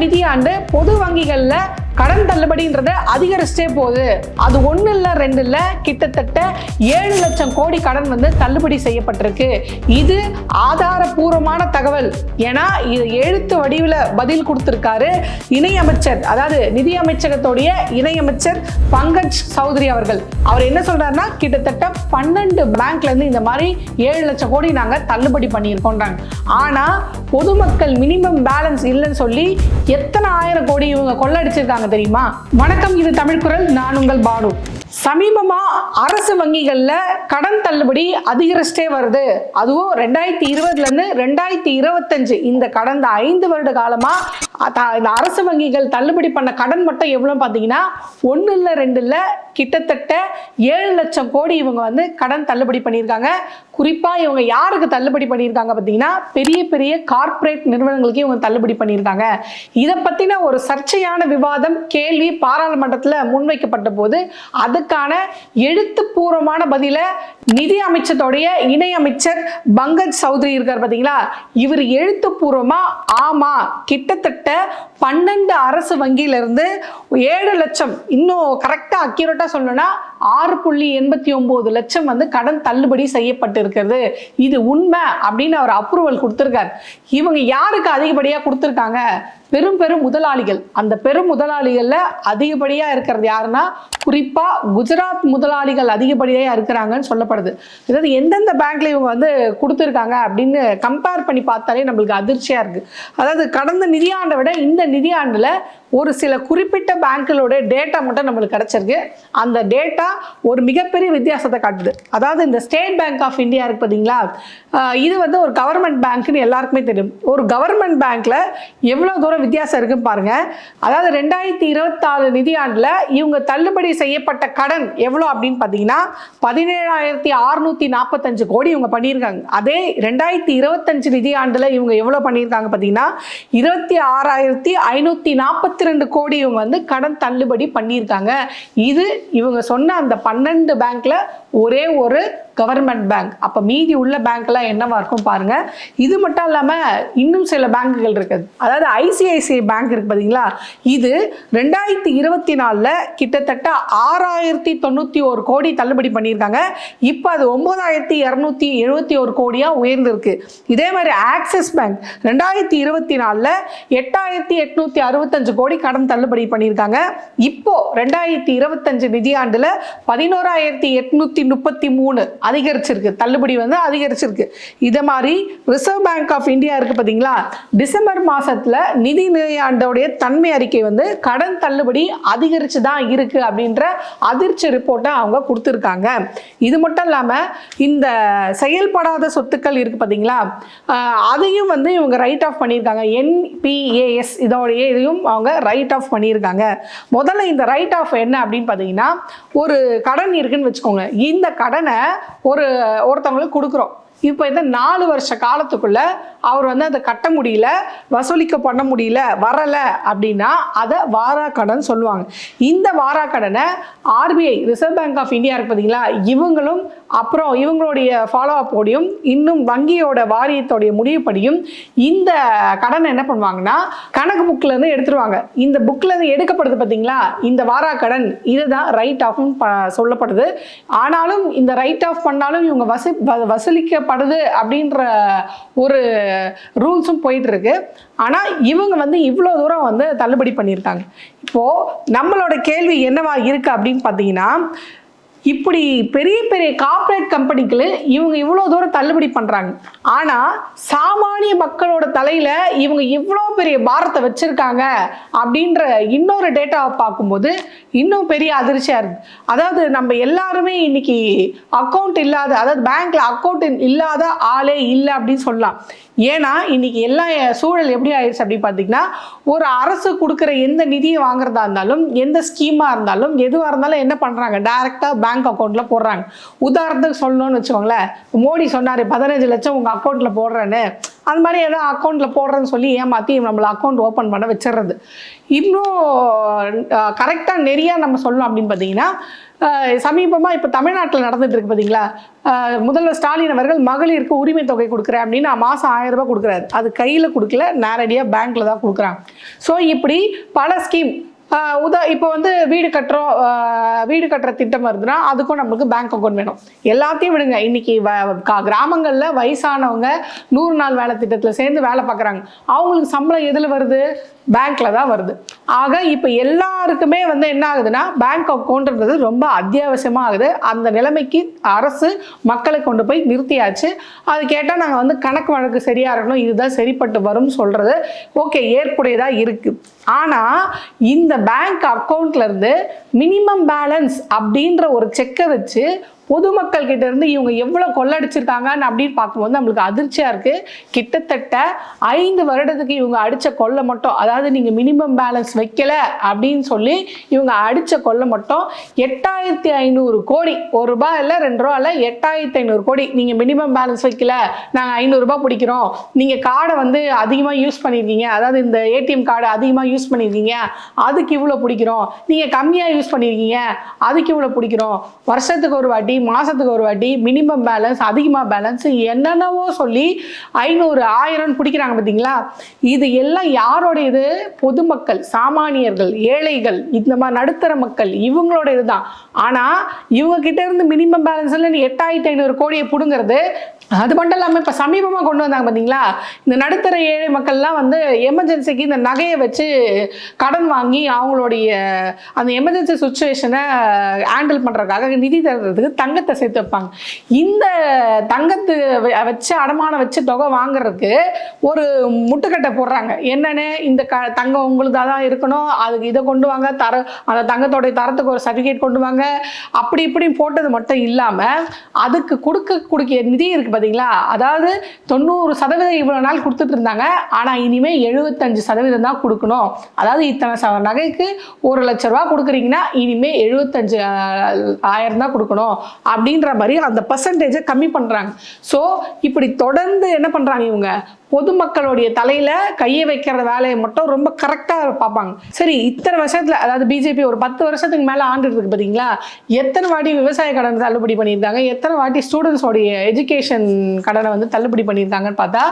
நிதியாண்டு பொது வங்கிகளில் கடன் தள்ளுபடின்றது அதிகரிச்சிட்டே போகுது. அது ஒன்று இல்லை ரெண்டு இல்லை கிட்டத்தட்ட ஏழு லட்சம் கோடி கடன் வந்து தள்ளுபடி செய்யப்பட்டிருக்கு. இது ஆதாரபூர்வமான தகவல். ஏன்னா இது எழுத்து வடிவில் பதில் கொடுத்துருக்காரு இணையமைச்சர் அதாவது நிதி அமைச்சகத்துடைய இணையமைச்சர் பங்கஜ் சௌத்ரி அவர்கள். அவர் என்ன சொல்றாருன்னா கிட்டத்தட்ட பன்னெண்டு பேங்க்ல இருந்து இந்த மாதிரி ஏழு லட்சம் கோடி நாங்கள் தள்ளுபடி பண்ணியிருக்கோன்றாங்க. ஆனால் பொதுமக்கள் மினிமம் பேலன்ஸ் இல்லைன்னு சொல்லி எத்தனை ஆயிரம் கோடி இவங்க கொள்ளடிச்சிருக்காங்க தெரியுமா? வணக்கம் இது தமிழ் குரல். நான் உங்கள் பானு. சமீபமா அரசு வங்கிகள்ல கடன் தள்ளுபடி அதிகரிச்சிட்டே வருது. அதுவும் ரெண்டாயிரத்தி இருபதுல இருந்து ரெண்டாயிரத்தி இருபத்தஞ்சு. இந்த கடந்த ஐந்து வருட காலமா இந்த அரசு வங்கிகள் தள்ளுபடி பண்ண கடன் மட்டும் எவ்வளோ பார்த்தீங்கன்னா ஒன்று இல்லை ரெண்டு இல்லை கிட்டத்தட்ட ஏழு லட்சம் கோடி இவங்க வந்து கடன் தள்ளுபடி பண்ணியிருக்காங்க. குறிப்பாக இவங்க யாருக்கு தள்ளுபடி பண்ணியிருக்காங்க பார்த்தீங்கன்னா பெரிய பெரிய கார்ப்பரேட் நிறுவனங்களுக்கு இவங்க தள்ளுபடி பண்ணியிருக்காங்க. இதை பற்றின ஒரு சர்ச்சையான விவாதம் கேள்வி பாராளுமன்றத்தில் முன்வைக்கப்பட்ட போது அதுக்கான எழுத்துப்பூர்வமான பதிலை நிதி அமைச்சருடைய இணை அமைச்சர் பங்கஜ் சௌத்ரி இருக்கார் பார்த்தீங்களா இவர் எழுத்துப்பூர்வமா ஆமா கிட்டத்தட்ட பன்னெண்டு அரசு வங்கியிலிருந்து ஏழு லட்சம் இன்னும் கரெக்டா அக்யூரேட்டா சொல்லணும்னா ஆறு புள்ளி எண்பத்தி ஒன்பது லட்சம் வந்து கடன் தள்ளுபடி செய்யப்பட்டிருக்கிறது. இது உண்மை அப்படின்னு அவர் அப்ரூவல் கொடுத்துருக்கார். இவங்க யாருக்கு அதிகப்படியாக கொடுத்துருக்காங்க? பெரும் பெரும் முதலாளிகள். அந்த பெரும் முதலாளிகளில் அதிகப்படியாக இருக்கிறது யாருன்னா குறிப்பாக குஜராத் முதலாளிகள் அதிகப்படியாக இருக்கிறாங்கன்னு சொல்லப்படுது. அதாவது எந்தெந்த பேங்க்ல இவங்க வந்து கொடுத்துருக்காங்க அப்படின்னு கம்பேர் பண்ணி பார்த்தாலே நம்மளுக்கு அதிர்ச்சியாக இருக்குது அதாவது கடந்த நிதியாண்டை விட இந்த நிதியாண்டில் ஒரு சில குறிப்பிட்ட பேங்க்களோட டேட்டா மட்டும் நம்மளுக்கு கிடச்சிருக்கு. அந்த டேட்டா ஒரு மிகப்பெரிய வித்தியாசத்தை காட்டுது. அதாவது இந்த ஸ்டேட் பேங்க் ஆஃப் இந்தியா இருக்கு பார்த்தீங்களா இது வந்து ஒரு கவர்மெண்ட் பேங்க்னு எல்லாருக்குமே தெரியும். ஒரு கவர்மெண்ட் பேங்க்கில் எவ்வளோ தூரம் வித்தியாசம் இருக்குன்னு பாருங்கள் அதாவது ரெண்டாயிரத்தி இருபத்தாறு நிதியாண்டில் இவங்க தள்ளுபடி செய்யப்பட்ட கடன் எவ்வளோ அப்படின்னு பார்த்தீங்கன்னா பதினேழாயிரத்தி அறுநூற்றி நாற்பத்தஞ்சு கோடி இவங்க பண்ணியிருக்காங்க. அதே ரெண்டாயிரத்தி இருபத்தஞ்சு நிதியாண்டில் இவங்க எவ்வளோ பண்ணியிருக்காங்க பார்த்தீங்கன்னா இருபத்தி ஆறாயிரத்தி ஐநூற்றி நாற்பத்தி ரெண்டு கோடி இவங்க வந்து கடன் தள்ளுபடி பண்ணியிருக்காங்க. இது இவங்க சொன்ன அந்த பன்னெண்டு பேங்க்ல ஒரே ஒரு கவர்மெண்ட் பேங்க் அப்போ மீதி உள்ள பேங்க்லாம் என்னவா இருக்கும் பாருங்கள் இது மட்டும் இல்லாமல் இன்னும் சில பேங்குகள் இருக்குது அதாவது ஐசிஐசிஐ பேங்க் இருக்கு பார்த்தீங்களா இது ரெண்டாயிரத்தி இருபத்தி நாலில் கிட்டத்தட்ட ஆறாயிரத்தி தொண்ணூற்றி ஒரு கோடி தள்ளுபடி பண்ணியிருக்காங்க. இப்போ அது ஒம்பதாயிரத்தி இரநூத்தி எழுபத்தி ஒரு கோடியாக உயர்ந்திருக்கு. இதே மாதிரி ஆக்சிஸ் பேங்க் ரெண்டாயிரத்தி இருபத்தி நாலில் எட்டாயிரத்தி எட்நூற்றி அறுபத்தஞ்சு கோடி கடன் தள்ளுபடி பண்ணியிருக்காங்க. இப்போ ரெண்டாயிரத்தி இருபத்தஞ்சு நிதியாண்டில் பதினோராயிரத்தி எட்நூற்றி முப்பத்தி மூணு அதிகரிச்சிருக்கு. தள்ளுபடி வந்து அதிகரிச்சிருக்கு. இதை மாதிரி ரிசர்வ் பேங்க் ஆஃப் இந்தியா இருக்கு பார்த்தீங்களா டிசம்பர் மாதத்தில் நிதி நிலையாண்டோடைய தன்மை அறிக்கை வந்து கடன் தள்ளுபடி அதிகரிச்சு தான் இருக்கு அப்படின்ற அதிர்ச்சி ரிப்போர்ட்டை அவங்க கொடுத்துருக்காங்க. இது மட்டும் இல்லாமல் இந்த செயல்படாத சொத்துக்கள் இருக்கு பார்த்தீங்களா அதையும் வந்து இவங்க ரைட் ஆஃப் பண்ணியிருக்காங்க. என்பிஏஎஸ் இதோடைய இதையும் அவங்க ரைட் ஆஃப் பண்ணியிருக்காங்க. முதல்ல இந்த ரைட் ஆஃப் என்ன அப்படின்னு பார்த்தீங்கன்னா ஒரு கடன் இருக்குன்னு வச்சுக்கோங்க. இந்த கடனை ஒரு ஒருத்தவங்களுக்கு கொடுக்குறோம். இப்போ இந்த நாலு வருஷ காலத்துக்குள்ளே அவர் வந்து அதை கட்ட முடியல வசூலிக்க பண்ண முடியல வரலை அப்படின்னா அதை வாரா கடன் சொல்லுவாங்க. இந்த வாரா கடனை RBI Reserve Bank of India இருக்கு பார்த்தீங்களா இவங்களும் அப்புறம் இவங்களுடைய ஃபாலோ அப்போடையும் இன்னும் வங்கியோட வாரியத்தோடைய முடிவுப்படியும் இந்த கடனை என்ன பண்ணுவாங்கன்னா கணக்கு புக்கிலேருந்து எடுத்துருவாங்க. இந்த புக்கிலேருந்து எடுக்கப்படுது பார்த்தீங்களா இந்த வாரா கடன் இதுதான் ரைட் ஆஃப்னு சொல்லப்படுது. ஆனாலும் இந்த ரைட் ஆஃப் பண்ணாலும் இவங்க வசூ வ- வசூலிக்கப்படுது அப்படின்ற ஒரு ரூல்ஸும் போயிட்டுருக்கு. ஆனால் இவங்க வந்து இவ்வளோ தூரம் வந்து தள்ளுபடி பண்ணியிருக்காங்க. இப்போது நம்மளோட கேள்வி என்னவா இருக்குது அப்படின்னு பார்த்தீங்கன்னா இப்படி பெரிய பெரிய கார்ப்பரேட் கம்பெனிக்கு இவங்க இவ்வளோ தூரம் தள்ளுபடி பண்ணுறாங்க ஆனால் சாமானிய மக்களோட தலையில் இவங்க இவ்வளோ பெரிய பாரத்தை வச்சுருக்காங்க அப்படின்ற இன்னொரு டேட்டாவை பார்க்கும்போது இன்னும் பெரிய அதிர்ச்சியாக இருக்குது அதாவது நம்ம எல்லாருமே இன்னைக்கு அக்கௌண்ட் இல்லாத அதாவது பேங்க்கில் அக்கௌண்ட் இல்லாத ஆளே இல்லை அப்படின்னு சொல்லலாம். ஏன்னா இன்னைக்கு எல்லா சூழல் எப்படி ஆயிடுச்சு அப்படின்னு பார்த்தீங்கன்னா ஒரு அரசு கொடுக்குற எந்த நிதியை வாங்குறதா இருந்தாலும் எந்த ஸ்கீமாக இருந்தாலும் எதுவாக இருந்தாலும் என்ன பண்ணுறாங்க டைரெக்டாக பேங்க் பேங்க் அக்கௌண்ட்டில் போடுறாங்க. உதாரணத்துக்கு சொல்லணும்னு வச்சுக்கோங்களேன். மோடி சொன்னார் பதினஞ்சு லட்சம் உங்கள் அக்கௌண்ட்டில் போடுறேன்னு. அந்த மாதிரி ஏதோ அக்கௌண்ட்டில் போடுறேன்னு சொல்லி ஏமாற்றி நம்மளை அக்கௌண்ட் ஓப்பன் பண்ண வச்சிடுறது. இன்னும் கரெக்டாக நிறையா நம்ம சொல்லணும் அப்படின்னு பார்த்தீங்கன்னா சமீபமாக இப்போ தமிழ்நாட்டில் நடந்துட்டு இருக்கு பார்த்தீங்களா முதல்வர் ஸ்டாலின் அவர்கள் மகளிருக்கு உரிமை தொகை கொடுக்குறேன் அப்படின்னு மாதம் ஆயிரம் ரூபாய் கொடுக்குறாரு. அது கையில் கொடுக்கல நேரடியாக பேங்க்கில் தான் கொடுக்குறாங்க. ஸோ இப்படி பல ஸ்கீம் உதா இப்போ வந்து வீடு கட்டுறோம் வீடு கட்டுற திட்டம் வருதுன்னா அதுக்கும் நம்மளுக்கு பேங்க் அக்கௌண்ட் வேணும். எல்லாத்தையும் விடுங்க. இன்னைக்கு வ- கா- கிராமங்கள்ல வயசானவங்க நூறு நாள் வேலை திட்டத்தில் சேர்ந்து வேலை பார்க்குறாங்க அவங்களுக்கு சம்பளம் எதில் வருது? பேங்க்ல தான் வருது. ஆக இப்போ எல்லாருக்குமே வந்து என்ன ஆகுதுன்னா பேங்க் அக்கௌண்ட்ன்றது ரொம்ப அத்தியாவசியமாக ஆகுது. அந்த நிலைமைக்கு அரசு மக்களை கொண்டு போய் நிறுத்தியாச்சு. அது கேட்டால் நாங்கள் வந்து கணக்கு வழக்கு சரியாக இருக்கணும் இதுதான் சரிப்பட்டு வரும்னு சொல்கிறது ஓகே ஏற்புடையதாக இருக்குது ஆனால் இந்த பேங்க் அக்கௌண்ட்லேருந்து மினிமம் பேலன்ஸ் அப்படின்ற ஒரு செக்கை வச்சு பொதுமக்கள் கிட்ட இருந்து இவங்க எவ்வளவு கொள்ளடிச்சிருக்காங்கன்னு அப்படின்னு பார்க்கும்போது நம்மளுக்கு அதிர்ச்சியா இருக்கு. கிட்டத்தட்ட ஐந்து வருடத்துக்கு இவங்க அடிச்ச கொள்ளை மட்டும் அதாவது நீங்க மினிமம் பேலன்ஸ் வைக்கல அப்படின்னு சொல்லி இவங்க அடிச்ச கொள்ளை மட்டும் எட்டாயிரத்தி ஐநூறு கோடி. ஒரு ரூபாய் இல்லை ரெண்டு ரூபா இல்லை எட்டாயிரத்தி ஐநூறு கோடி. நீங்க மினிமம் பேலன்ஸ் வைக்கல நாங்க ஐநூறு ரூபாய் பிடிக்கிறோம். நீங்க கார்டை வந்து அதிகமா யூஸ் பண்ணிருக்கீங்க. அதாவது இந்த ஏடிஎம் கார்டு அதிகமா யூஸ் பண்ணிருக்கீங்க. அதுக்கு இவ்வளோ பிடிக்கிறோம். நீங்க கம்மியா யூஸ் பண்ணிருக்கீங்க. அதுக்கு இவ்வளோ பிடிக்கிறோம். வருஷத்துக்கு ஒரு வாட்டி மாசத்துக்கு ஒரு வாட்டி மினிமம் பேலன்ஸ் அதிகமா பேலன்ஸ் என்னென்னவோ சொல்லி ஐநூறு ஆயிரம் பிடிக்கிறாங்க பார்த்தீங்களா இது எல்லாம் யாரோட இது பொதுமக்கள் சாமானியர்கள் ஏழைகள் இந்த மாதிரி நடுத்தர மக்கள் இவங்களோட இதுதான் ஆனா இவங்க கிட்ட இருந்து மினிமம் பேலன்ஸ் எட்டாயிரத்தி ஐநூறு கோடியை பிடுங்கிறது அது மட்டும் இல்லாமல் இப்போ சமீபமாக கொண்டு வந்தாங்க பார்த்தீங்களா இந்த நடுத்தர ஏழை மக்கள்லாம் வந்து எமர்ஜென்சிக்கு இந்த நகையை வச்சு கடன் வாங்கி அவங்களுடைய அந்த எமர்ஜென்சி சுச்சுவேஷனை ஹேண்டில் பண்ணுறதுக்காக நிதி தர்றதுக்கு தங்கத்தை சேர்த்து வைப்பாங்க. இந்த தங்கத்து வ- வச்சு அடமானம் வச்சு தொகை வாங்குறதுக்கு ஒரு முட்டுக்கட்டை போடுறாங்க. என்னென்னு? இந்த க தங்கம் உங்களுதாக தான் இருக்கணும். அதுக்கு இதை கொண்டு வாங்க. தர அந்த தங்கத்தோடைய தரத்துக்கு ஒரு சர்டிஃபிகேட் கொண்டு வாங்க. அப்படி இப்படி போட்டது மட்டும் இல்லாமல் அதுக்கு கொடுக்க கொடுக்க நிதி இருக்கு பார்த்தீங்களா அதாவது தொண்ணூறு சதவீதம் இவ்வளோ நாள் கொடுத்துட்டு இருந்தாங்க. ஆனால் இனிமேல் எழுபத்தஞ்சு சதவீதம் தான் கொடுக்கணும். அதாவது இத்தனை ச நகைக்கு ஒரு லட்ச ரூபா கொடுக்குறீங்கன்னா இனிமேல் எழுபத்தஞ்சு ஆயிரம் தான் கொடுக்கணும். அப்படின்ற மாதிரி அந்த பர்சன்டேஜை கம்மி பண்ணுறாங்க ஸோ இப்படி தொடர்ந்து என்ன பண்ணுறாங்க இவங்க? பொதுமக்களுடைய தலையில கையை வைக்கிற வேலையை மட்டும் ரொம்ப கரெக்டாக பார்ப்பாங்க. சரி இத்தனை வருஷத்துல அதாவது பிஜேபி ஒரு பத்து வருஷத்துக்கு மேலே ஆண்டு இருக்கு பார்த்தீங்களா எத்தனை வாட்டி விவசாய கடன் தள்ளுபடி பண்ணியிருக்காங்க எத்தனை வாட்டி ஸ்டூடெண்ட்ஸோடைய எஜுகேஷன் கடனை வந்து தள்ளுபடி பண்ணியிருந்தாங்கன்னு பார்த்தா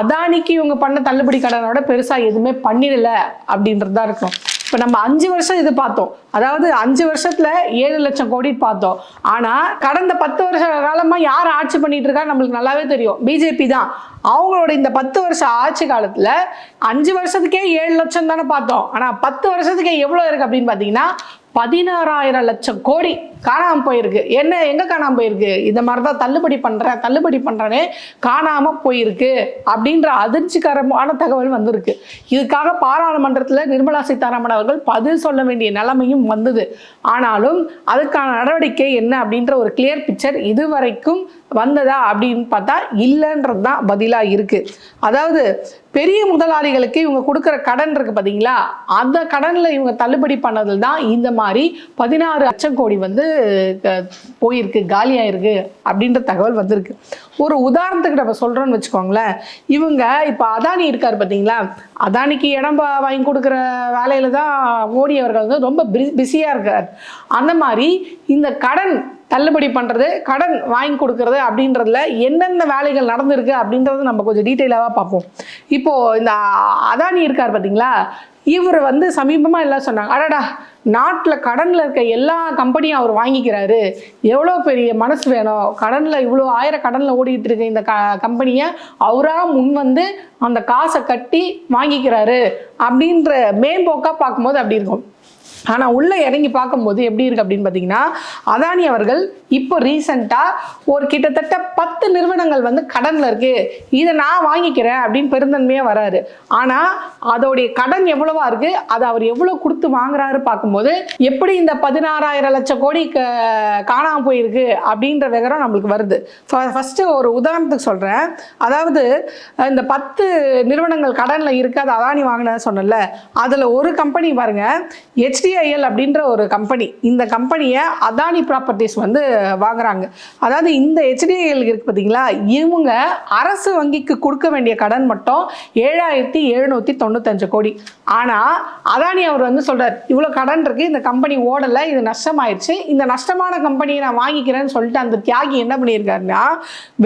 அதானிக்கு இவங்க பண்ண தள்ளுபடி கடனோட பெருசாக எதுவுமே பண்ணிடல அப்படின்றது தான் இருக்கும் இப்போ நம்ம அஞ்சு வருஷம் இது பார்த்தோம். அதாவது அஞ்சு வருஷத்துல ஏழு லட்சம் கோடி பார்த்தோம். ஆனா கடந்த பத்து வருஷ காலமா யார் ஆட்சி பண்ணிட்டு இருக்கா நம்மளுக்கு நல்லாவே தெரியும். பிஜேபி தான். அவங்களோட இந்த பத்து வருஷ ஆட்சி காலத்துல அஞ்சு வருஷத்துக்கே ஏழு லட்சம் தானே பார்த்தோம். ஆனா பத்து வருஷத்துக்கே எவ்வளோ இருக்கு அப்படின்னு பார்த்தீங்கன்னா பதினாறாயிரம் லட்சம் கோடி காணாமல் போயிருக்கு. என்ன எங்கே காணாமல் போயிருக்கு? இந்த மாதிரி தான் தள்ளுபடி பண்ணுறேன் தள்ளுபடி பண்றேன்னு காணாமல் போயிருக்கு அப்படின்ற அதிர்ச்சிகரமான தகவல் வந்திருக்கு. இதுக்காக பாராளுமன்றத்தில் நிர்மலா சீதாராமன் அவர்கள் பதில் சொல்ல வேண்டிய நிலைமையும் வந்தது. ஆனாலும் அதுக்கான நடவடிக்கை என்ன அப்படின்ற ஒரு கிளியர் பிக்சர் இதுவரைக்கும் வந்ததா அப்படின்னு பார்த்தா இல்லைன்றது தான் பதிலாக இருக்குது அதாவது பெரிய முதலாளிகளுக்கு இவங்க கொடுக்குற கடன் இருக்குது பார்த்தீங்களா அந்த கடனில் இவங்க தள்ளுபடி பண்ணதில் தான் இந்த மாதிரி பதினாறு லட்சம் கோடி வந்து க- போயிருக்கு காலியாயிருக்கு அப்படின்ற தகவல் வந்திருக்கு. ஒரு உதாரணத்துக்கு நம்ம சொல்கிறோன்னு வச்சுக்கோங்களேன். இவங்க இப்போ அதானி இருக்கார் பார்த்தீங்களா அதானிக்கு இடம் வாங்கி கொடுக்குற வேலையில் தான் மோடி அவர்கள் வந்து ரொம்ப பிஸியாக இருக்கார். அந்த மாதிரி இந்த கடன் தள்ளுபடி பண்ணுறது கடன் வாங்கி கொடுக்கறது அப்படின்றதுல என்னென்ன வேலைகள் நடந்திருக்கு அப்படின்றத நம்ம கொஞ்சம் டீட்டெயிலாக பார்ப்போம். இப்போது இந்த அதானி இருக்கார் பார்த்தீங்களா இவர் வந்து சமீபமாக எல்லாம் சொன்னாங்க அடடா நாட்டில் கடனில் இருக்க எல்லா கம்பெனியும் அவர் வாங்கிக்கிறாரு. எவ்வளோ பெரிய மனசு வேணும்? கடனில் இவ்வளோ ஆயிரம் கடனில் ஓடிக்கிட்டு இருக்க இந்த க கம்பெனியை அவராக முன் வந்து அந்த காசை கட்டி வாங்கிக்கிறாரு. அப்படின்ற மேம்போக்காக பார்க்கும்போது அப்படி இருக்கும். ஆனால் உள்ளே இறங்கி பார்க்கும்போது எப்படி இருக்கு அப்படின்னு பார்த்தீங்கன்னா அதானி அவர்கள் இப்போ ரீசண்டாக ஒரு கிட்டத்தட்ட பத்து நிறுவனங்கள் வந்து கடனில் இருக்கு. இதை நான் வாங்கிக்கிறேன் அப்படின்னு பெருந்தன்மையாக வராரு. ஆனால் அதோடைய கடன் எவ்வளவா இருக்கு? அதை அவர் எவ்வளோ கொடுத்து வாங்குறாரு பார்க்கும்போது எப்படி இந்த பதினாறாயிரம் லட்சம் கோடி க- போயிருக்கு அப்படின்ற விவரம் நம்மளுக்கு வருது. ஃபஸ்ட்டு ஒரு உதாரணத்துக்கு சொல்கிறேன் அதாவது இந்த பத்து நிறுவனங்கள் கடனில் இருக்கு அதை அதானி வாங்கினேன் சொன்னல அதில் ஒரு கம்பெனி பாருங்க ஹெச்டி ஹெச்டிஐஎல் அப்படின்ற ஒரு கம்பெனி இந்த கம்பெனியை அதானி ப்ராப்பர்ட்டிஸ் வந்து வாங்குறாங்க. அதாவது இந்த ஹெச்டிஐஎல் இருக்கு பார்த்தீங்களா இவங்க அரசு வங்கிக்கு கொடுக்க வேண்டிய கடன் மட்டும் ஏழாயிரத்தி எழுநூற்றி தொண்ணூத்தஞ்சு கோடி. ஆனால் அதானி அவர் வந்து சொல்றார் இவ்வளோ கடன் இருக்கு இந்த கம்பெனி ஓடலை இது நஷ்டமாயிடுச்சு இந்த நஷ்டமான கம்பெனியை நான் வாங்கிக்கிறேன்னு சொல்லிட்டு அந்த தியாகி என்ன பண்ணியிருக்காருன்னா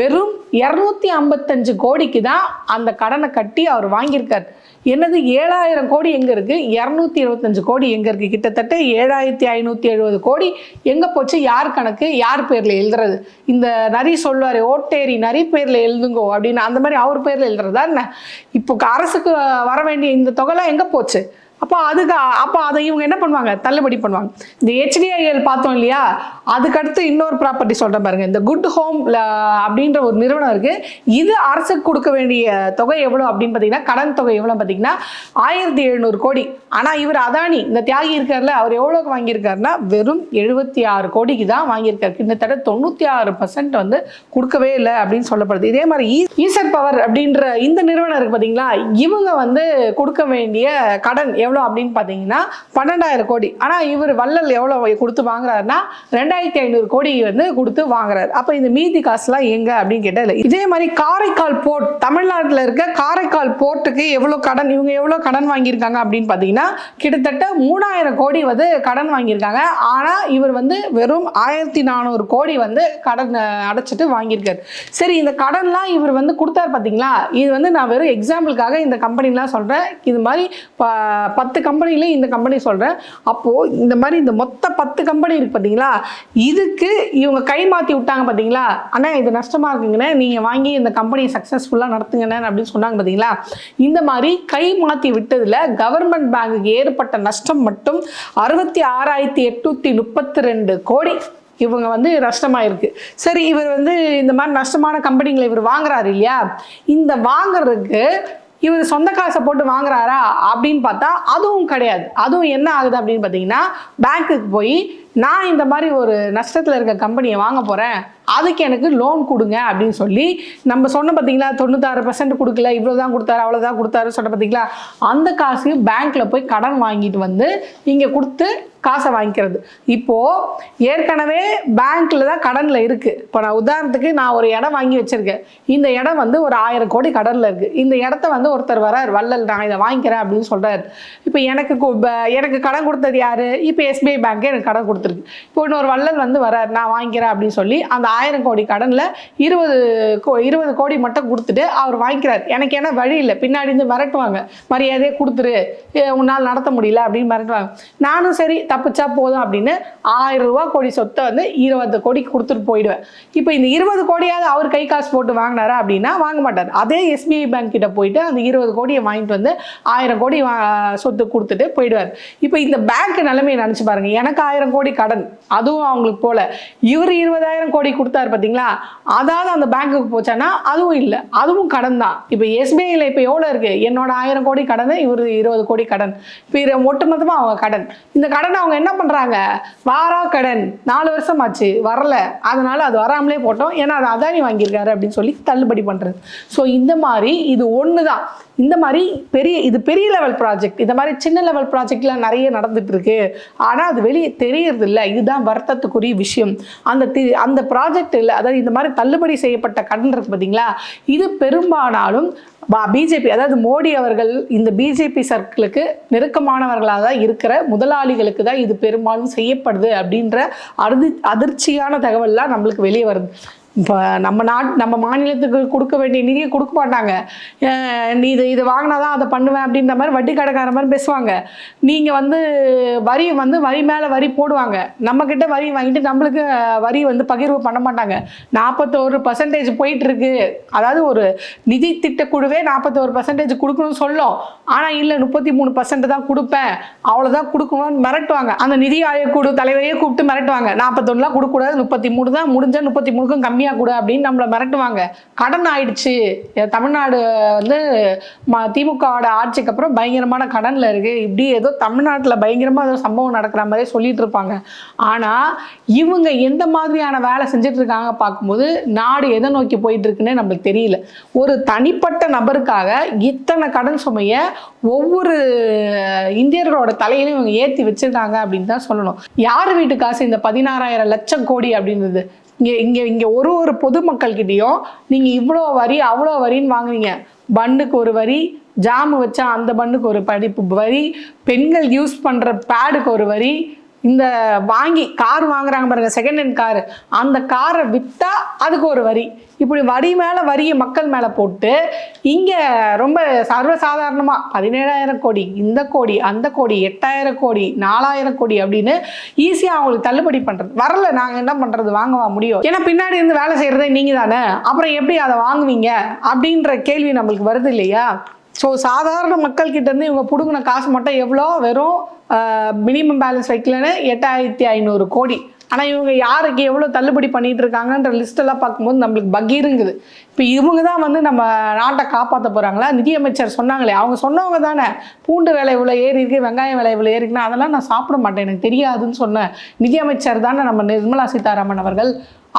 வெறும் இரநூத்தி ஐம்பத்தஞ்சு கோடிக்கு தான் அந்த கடனை கட்டி அவர் வாங்கியிருக்கார். என்னது ஏழாயிரம் கோடி எங்கே இருக்குது இரநூத்தி இருபத்தஞ்சு கோடி எங்கே இருக்குது கிட்டத்தட்ட ஏழாயிரத்தி ஐநூற்றி எழுபது கோடி எங்கே போச்சு? யார் கணக்கு? யார் பேரில் எழுதுறது? இந்த நரி சொல்வார் ஓட்டேரி நரி பேரில் எழுதுங்கோ அப்படின்னு அந்த மாதிரி அவர் பேரில் எழுதுறதா என்ன? இப்போ அரசுக்கு வர வேண்டிய இந்த தொகைலாம் எங்கே போச்சு? அப்போ அதுக்கு அப்போ அதை இவங்க என்ன பண்ணுவாங்க? தள்ளுபடி பண்ணுவாங்க. இந்த ஹெச்டிஐஎல் பார்த்தோம் இல்லையா? அதுக்கடுத்து இன்னொரு ப்ராப்பர்ட்டி சொல்கிறேன் பாருங்க. இந்த குட் ஹோம் அப்படின்ற ஒரு நிறுவனம் இருக்குது இது அரசுக்கு கொடுக்க வேண்டிய தொகை எவ்வளோ அப்படின்னு பார்த்தீங்கன்னா கடன் தொகை எவ்வளோ பார்த்தீங்கன்னா ஆயிரத்தி எழுநூறு கோடி. ஆனால் இவர் அதானி இந்த தியாகி இருக்கார்ல அவர் எவ்வளோக்கு வாங்கியிருக்காருன்னா வெறும் எழுபத்தி ஆறு கோடிக்கு தான் வாங்கியிருக்காரு. கிட்டத்தட்ட தொண்ணூற்றி ஆறு பர்சன்ட் வந்து கொடுக்கவே இல்லை அப்படின்னு சொல்லப்படுது. இதே மாதிரி ஈசர் பவர் அப்படின்ற இந்த நிறுவனம் இருக்குது பார்த்தீங்களா? இவங்க வந்து கொடுக்க வேண்டிய கடன் எவ்வளோ அப்படின்னு பார்த்தீங்கன்னா பன்னெண்டாயிரம் கோடி. ஆனால் இவர் வள்ளல் எவ்வளோ கொடுத்து வாங்குறாருன்னா ரெண்டாயிரத்தி ஐநூறு கோடி வந்து கொடுத்து வாங்குறாரு. அப்போ இந்த மீதி காசுலாம் எங்க அப்படின்னு கேட்டால் இதே மாதிரி காரைக்கால் போர்ட் தமிழ்நாட்டில் இருக்க காரைக்கால் போர்ட்டுக்கு எவ்வளோ கடன் இவங்க எவ்வளோ கடன் வாங்கியிருக்காங்க அப்படின்னு பார்த்தீங்கன்னா கிட்டத்தட்ட மூணாயிரம் கோடி வந்து கடன் வாங்கியிருக்காங்க. ஆனால் இவர் வந்து வெறும் ஆயிரத்தி நானூறு கோடி வந்து கடன் அடைச்சிட்டு வாங்கியிருக்காரு. சரி இந்த கடன்லாம் இவர் வந்து கொடுத்தாரு பார்த்தீங்களா? இது வந்து நான் வெறும் எக்ஸாம்பிளுக்காக இந்த கம்பெனிலாம் சொல்கிறேன் இது மாதிரி ப- பத்து கம்பெனில இந்த கம்பெனி சொல்கிறேன் அப்போது இந்த மாதிரி இந்த மொத்த பத்து கம்பெனி இருக்குது பார்த்தீங்களா இதுக்கு இவங்க கை மாற்றி விட்டாங்க பார்த்தீங்களா ஆனால் இது நஷ்டமாக இருக்குங்கண்ணே. நீங்கள் வாங்கி இந்த கம்பெனியை சக்ஸஸ்ஃபுல்லாக நடத்துங்கண்ணே அப்படின்னு சொன்னாங்க பார்த்தீங்களா இந்த மாதிரி கை மாற்றி விட்டதில் கவர்மெண்ட் பேங்குக்கு ஏற்பட்ட நஷ்டம் மட்டும் அறுபத்தி ஆறாயிரத்தி எட்நூற்றி முப்பத்தி ரெண்டு கோடி இவங்க வந்து நஷ்டமாயிருக்கு. சரி இவர் வந்து இந்த மாதிரி நஷ்டமான கம்பெனிங்களை இவர் வாங்குறாரு இல்லையா? இந்த வாங்குறதுக்கு இவர் சொந்த காசை போட்டு வாங்குறாரா அப்படின்னு பார்த்தா அதுவும் கிடையாது. அதுவும் என்ன ஆகுது அப்படின்னு பார்த்தீங்கன்னா பேங்க்குக்கு போய் நான் இந்த மாதிரி ஒரு நஷ்டத்தில் இருக்க கம்பெனியை வாங்க போகிறேன் அதுக்கு எனக்கு லோன் கொடுங்க அப்படின்னு சொல்லி நம்ம சொன்ன பார்த்தீங்களா தொண்ணூத்தாறு பர்சன்ட் கொடுக்கல இவ்வளோ தான் கொடுத்தாரு அவ்வளோதான் கொடுத்தாரு சொன்ன பார்த்தீங்களா அந்த காசு பேங்க்கில் போய் கடன் வாங்கிட்டு வந்து இங்கே கொடுத்து காசை வாங்கிக்கிறது. இப்போது ஏற்கனவே பேங்க்கில் தான் கடனில் இருக்குது இப்போ நான் உதாரணத்துக்கு நான் ஒரு இடம் வாங்கி வச்சுருக்கேன். இந்த இடம் வந்து ஒரு ஆயிரம் கோடி கடனில் இருக்குது இந்த இடத்த வந்து ஒருத்தர் வரார் வள்ளல் நான் இதை வாங்கிக்கிறேன் அப்படின்னு சொல்கிறார் இப்போ எனக்கு எனக்கு கடன் கொடுத்தது யார்? இப்போ எஸ்பிஐ பேங்க்கே எனக்கு கடன் கொடுத்துருக்கு இப்போ இன்னொரு வள்ளல் வந்து வரார் நான் வாங்கிக்கிறேன் அப்படின்னு சொல்லி அந்த ஆயிரம் கோடி கடனில் இருபது கோ இருபது கோடி மட்டும் கொடுத்துட்டு அவர் வாங்கிக்கிறார். எனக்கு ஏன்னா வழி இல்லை. பின்னாடி இருந்து மிரட்டுவாங்க. மரியாதையே கொடுத்துரு. உன்னால் நடத்த முடியல அப்படின்னு மிரட்டுவாங்க. நானும் சரி தப்பிச்சா போதும் அப்படின்னு ஆயிரம் ரூபா கோடி சொத்தை வந்து இருபது கோடிக்கு கொடுத்துட்டு போயிடுவேன். இப்போ இந்த இருபது கோடியாவது அவர் கை காசு போட்டு வாங்கினாரா அப்படின்னா வாங்க மாட்டார். அதே எஸ்பிஐ பேங்க் கிட்ட போயிட்டு அந்த இருபது கோடியை வாங்கிட்டு வந்து ஆயிரம் கோடி சொத்து கொடுத்துட்டு போயிடுவார். இப்போ இந்த பேங்க் நிலைமையை நினச்சி பாருங்க. எனக்கு ஆயிரம் கோடி கடன்? அதுவும் அவங்களுக்கு போல. இவர் இருபதாயிரம் கோடி கொடுத்தாரு பார்த்தீங்களா அதாவது அந்த பேங்க்குக்கு போச்சான்னா அதுவும் இல்லை. அதுவும் கடன் தான். இப்போ எஸ்பிஐயில் இப்போ எவ்வளோ இருக்கு? என்னோட ஆயிரம் கோடி கடன் இவர் இருபது கோடி கடன். இப்போ இது ஒட்டுமொத்தமாக அவங்க கடன். இந்த கடனை அவங்க என்ன பண்ணுறாங்க வாரா கடன். நாலு வருஷம் ஆச்சு வரல. அதனால அது வராமலே போட்டோம். ஏன்னா அது அதானி வாங்கியிருக்காரு அப்படின்னு சொல்லி தள்ளுபடி பண்ணுறது ஸோ இந்த மாதிரி இது ஒன்று தான் இந்த மாதிரி பெரிய இது பெரிய லெவல் ப்ராஜெக்ட் இந்த மாதிரி சின்ன லெவல் ப்ராஜெக்ட்லாம் நிறைய நடந்துட்டு இருக்கு ஆனால் அது வெளியே தெரியறது இல்லை இதுதான் வருத்தத்துக்குரிய விஷயம். அந்த தி- அந்த ப்ராஜெக்ட் இல்லை அதாவது இந்த மாதிரி தள்ளுபடி செய்யப்பட்ட கடன் இருக்கு பார்த்தீங்களா இது பெரும்பாலும் பிஜேபி அதாவது மோடி அவர்கள் இந்த பிஜேபி சர்க்கிளுக்கு நெருக்கமானவர்களாக தான் இருக்கிற முதலாளிகளுக்கு தான் இது பெரும்பாலும் செய்யப்படுது அப்படின்ற அருதி அதிர்ச்சியான தகவல்லாம் நம்மளுக்கு வெளியே வருது. இப்போ நம்ம நாட் நம்ம மாநிலத்துக்கு கொடுக்க வேண்டிய நிதியை கொடுக்க மாட்டாங்க. நீ இது இதை வாங்கினா தான் அதை பண்ணுவேன் அப்படின்ற மாதிரி வட்டி கடைக்கார மாதிரி பேசுவாங்க. நீங்கள் வந்து வரி வந்து வரி மேலே வரி போடுவாங்க. நம்மக்கிட்ட வரி வாங்கிட்டு நம்மளுக்கு வரி வந்து பகிர்வு பண்ண மாட்டாங்க. நாற்பத்தோரு பர்சன்டேஜ் போயிட்டுருக்கு அதாவது ஒரு நிதி திட்டக்குழுவே நாற்பத்தோரு பர்சன்டேஜ் கொடுக்கணும்னு சொல்லும். ஆனால் இல்லை முப்பத்தி மூணு பர்சன்ட் தான் கொடுப்பேன். அவ்வளோதான் கொடுக்கணும்னு மிரட்டுவாங்க. அந்த நிதி ஆயோக் குழு தலைவரையே கூப்பிட்டு மிரட்டுவாங்க. நாற்பத்தொன்னுலாம் கொடுக்கக்கூடாது. முப்பத்தி மூணு தான் முடிஞ்சால் முப்பத்தி மூணுக்கும் கம்மி கம்மியாக கொடு அப்படின்னு நம்மளை மிரட்டுவாங்க. கடன் ஆயிடுச்சு. தமிழ்நாடு வந்து ம திமுகவோட ஆட்சிக்கு அப்புறம் பயங்கரமான கடனில் இருக்குது இப்படி ஏதோ தமிழ்நாட்டில் பயங்கரமாக ஏதோ சம்பவம் நடக்கிற மாதிரி சொல்லிட்டு இருப்பாங்க. ஆனால் இவங்க எந்த மாதிரியான வேலை செஞ்சுட்டு இருக்காங்க பார்க்கும்போது நாடு எதை நோக்கி போயிட்டு இருக்குன்னு நம்மளுக்கு தெரியல. ஒரு தனிப்பட்ட நபருக்காக இத்தனை கடன் சுமையை ஒவ்வொரு இந்தியர்களோட தலையிலும் இவங்க ஏற்றி வச்சிருக்காங்க அப்படின்னு தான் சொல்லணும். யார் வீட்டு காசு? இந்த பதினாறாயிரம் லட்சம் கோடி அப்படின்றது. இங்கே இங்கே இங்கே ஒரு ஒரு பொதுமக்கள்கிட்டயும் நீங்கள் இவ்வளோ வரி அவ்வளோ வரின்னு வாங்குவீங்க பன்னுக்கு ஒரு வரி ஜாமு வச்சா அந்த பன்னுக்கு ஒரு படிப்பு வரி பெண்கள் யூஸ் பண்ணுற பேடுக்கு ஒரு வரி இந்த வாங்கி கார் வாங்குறாங்க பாருங்க செகண்ட் ஹேண்ட் கார் அந்த காரை விற்றா அதுக்கு ஒரு வரி. இப்படி வரி மேலே வரியை மக்கள் மேலே போட்டு இங்கே ரொம்ப சர்வசாதாரணமாக பதினேழாயிரம் கோடி இந்த கோடி அந்த கோடி எட்டாயிரம் கோடி நாலாயிரம் கோடி அப்படின்னு ஈஸியாக அவங்களுக்கு தள்ளுபடி பண்ணுறது வரல நாங்கள் என்ன பண்ணுறது வாங்கவா முடியும். ஏன்னா பின்னாடி இருந்து வேலை செய்கிறதே நீங்கள் தானே அப்புறம் எப்படி அதை வாங்குவீங்க? அப்படின்ற கேள்வி நம்மளுக்கு வருது இல்லையா? ஸோ சாதாரண மக்கள்கிட்டேருந்து இவங்க பிடுங்கின காசு மட்டும் எவ்வளோ வெறும் மினிமம் பேலன்ஸ் வைக்கலன்னு எட்டாயிரத்தி ஐநூறு கோடி. ஆனால் இவங்க யாருக்கு எவ்வளோ தள்ளுபடி பண்ணிட்டு இருக்காங்கன்ற லிஸ்ட் எல்லாம் பார்க்கும்போது நம்மளுக்கு பகீருங்குது. இப்போ இவங்க தான் வந்து நம்ம நாட்டை காப்பாற்ற போகிறாங்களா நிதியமைச்சர் சொன்னாங்களே. அவங்க சொன்னவங்க தானே. பூண்டு விலை இவ்வளோ ஏறி இருக்கு வெங்காயம் விலை இவ்வளோ ஏறி அதெல்லாம் நான் சாப்பிட மாட்டேன். எனக்கு தெரியாதுன்னு சொன்னேன் நிதியமைச்சர் தானே நம்ம நிர்மலா சீதாராமன் அவர்கள்.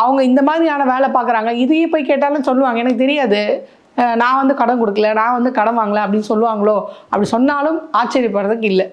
அவங்க இந்த மாதிரியான வேலை பார்க்குறாங்க. இதையே போய் கேட்டாலும் சொல்லுவாங்க. எனக்கு தெரியாது. நான் வந்து கடன் கொடுக்கல நான் வந்து கடன் வாங்கல அப்படின்னு சொல்லுவாங்களோ அப்படி சொன்னாலும் ஆச்சரியப்படுறதுக்கு இல்லை.